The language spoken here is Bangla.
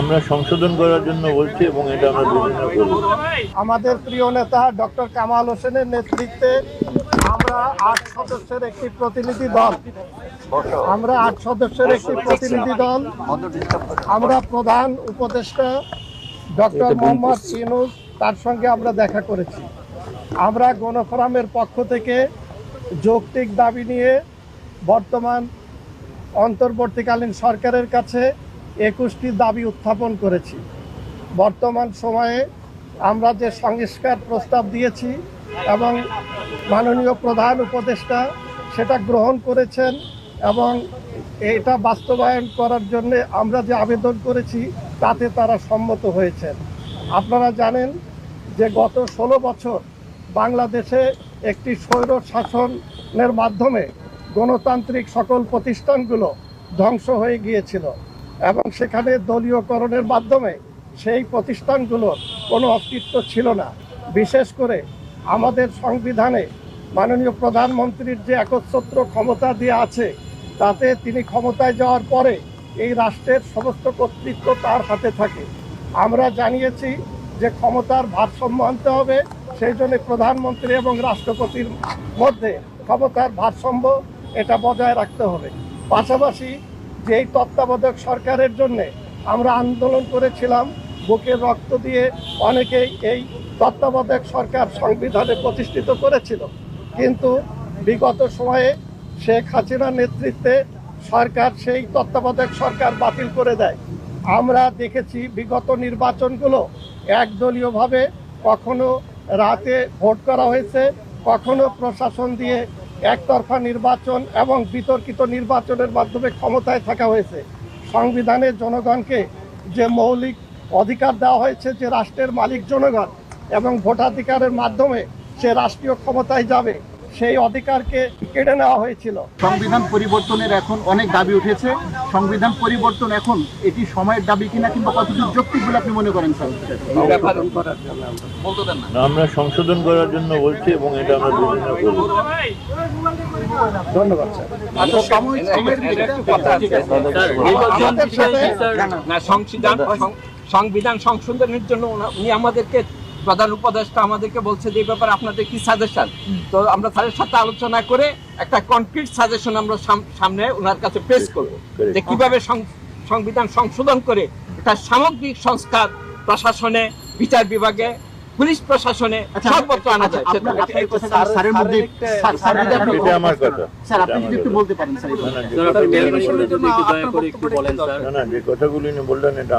আমরা সংশোধন করার জন্য বলছি এবং এটা আমরা বিভিন্ন করব আমাদের প্রিয় নেতা ডক্টর কামাল হোসেনের নেতৃত্বে আমরা আট সদস্যের একটি প্রতিনিধি দল। আমরা আট সদস্যের একটি প্রতিনিধি দল। আমরা প্রধান উপদেষ্টা ডক্টর মোহাম্মদ ইউনুস তার সঙ্গে আমরা দেখা করেছি। আমরা গণফোরামের পক্ষ থেকে যৌক্তিক দাবি নিয়ে বর্তমান অন্তর্বর্তীকালীন সরকারের কাছে একুশটি দাবি উত্থাপন করেছি। বর্তমান সময়ে আমরা যে সংস্কার প্রস্তাব দিয়েছি এবং মাননীয় প্রধান উপদেষ্টা সেটা গ্রহণ করেছেন এবং এটা বাস্তবায়ন করার জন্য আমরা যে আবেদন করেছি, তাতে তারা সম্মত হয়েছেন। আপনারা জানেন যে গত ষোলো বছর বাংলাদেশে একটি স্বৈর শাসনের মাধ্যমে গণতান্ত্রিক সকল প্রতিষ্ঠানগুলো ধ্বংস হয়ে গিয়েছিল। এবং সেখানে দলীয়করণের মাধ্যমে সেই প্রতিষ্ঠানগুলোর কোনো অস্তিত্ব ছিল না। বিশেষ করে আমাদের সংবিধানে মাননীয় প্রধানমন্ত্রীর যে একচ্ছত্র ক্ষমতা দিয়ে আছে, তাতে তিনি ক্ষমতায় যাওয়ার পরে এই রাষ্ট্রের সমস্ত কর্তৃত্ব তার হাতে থাকে। আমরা জানিয়েছি যে ক্ষমতার ভারসাম্য আনতে হবে, সেই জন্য প্রধানমন্ত্রী এবং রাষ্ট্রপতির মধ্যে ক্ষমতার ভারসাম্য এটা বজায় রাখতে হবে। পাশাপাশি যে এই তত্ত্বাবধায়ক সরকারের জন্য আমরা আন্দোলন করেছিলাম বুকের রক্ত দিয়ে অনেকেই এই তত্ত্বাবধায়ক সরকার সংবিধানে প্রতিষ্ঠিত করেছিল। কিন্তু বিগত সময়ে শেখ হাসিনার নেতৃত্বে সরকার সেই তত্ত্বাবধায়ক সরকার বাতিল করে দেয়। আমরা দেখেছি বিগত নির্বাচনগুলো একদলীয়ভাবে কখনো রাতে ভোট করা হয়েছে, কখনো প্রশাসন দিয়ে একতরফা নির্বাচন এবং বিতর্কিত নির্বাচনের মাধ্যমে ক্ষমতায় থাকা হয়েছে। সংবিধানে জনগণকে যে মৌলিক অধিকার দেওয়া হয়েছে, যে রাষ্ট্রের মালিক জনগণ এবং ভোটাধিকারের মাধ্যমে সে রাষ্ট্রীয় ক্ষমতায় যাবে সেই অধিকারকে কেড়ে নেওয়া হয়েছিল। সংবিধান পরিবর্তনের এখন অনেক দাবি উঠেছে। সংবিধান পরিবর্তন এখন এটি সময়ের দাবি কিনা কিংবা কতটুকু যৌক্তিক বলে আপনি মনে করেন স্যার? আমরা সংশোধন করার জন্য বলছি। এবং এটা আমরা বিভিন্ন করব। ধন্যবাদ স্যার। সংবিধান সংশোধনের জন্য উনি আমাদেরকে প্রধান উপদেষ্টা আমাদেরকে বলছে যে ব্যাপারে আপনাদের কি সাজেশন তো আমরা তাদের সাথে আলোচনা করে একটা কনক্রিট সাজেশন আমরা সামনে ওনার কাছে পেশ করব। যে কীভাবে সংবিধান সংশোধন করে একটা সামগ্রিক সংস্কার প্রশাসনে বিচার বিভাগে পুলিশ প্রশাসনে সর্বত্র আনা যায়। কথা স্যার- স্যারের মধ্যে স্যার- স্যার আপনি- এটা আমার কথা। স্যার আপনি যদি একটু বলতে পারেন স্যার। এই না, ব্যাপারে। না, যে কথাগুলি- না না যে কথাগুলি নিয়ে বললেন এটা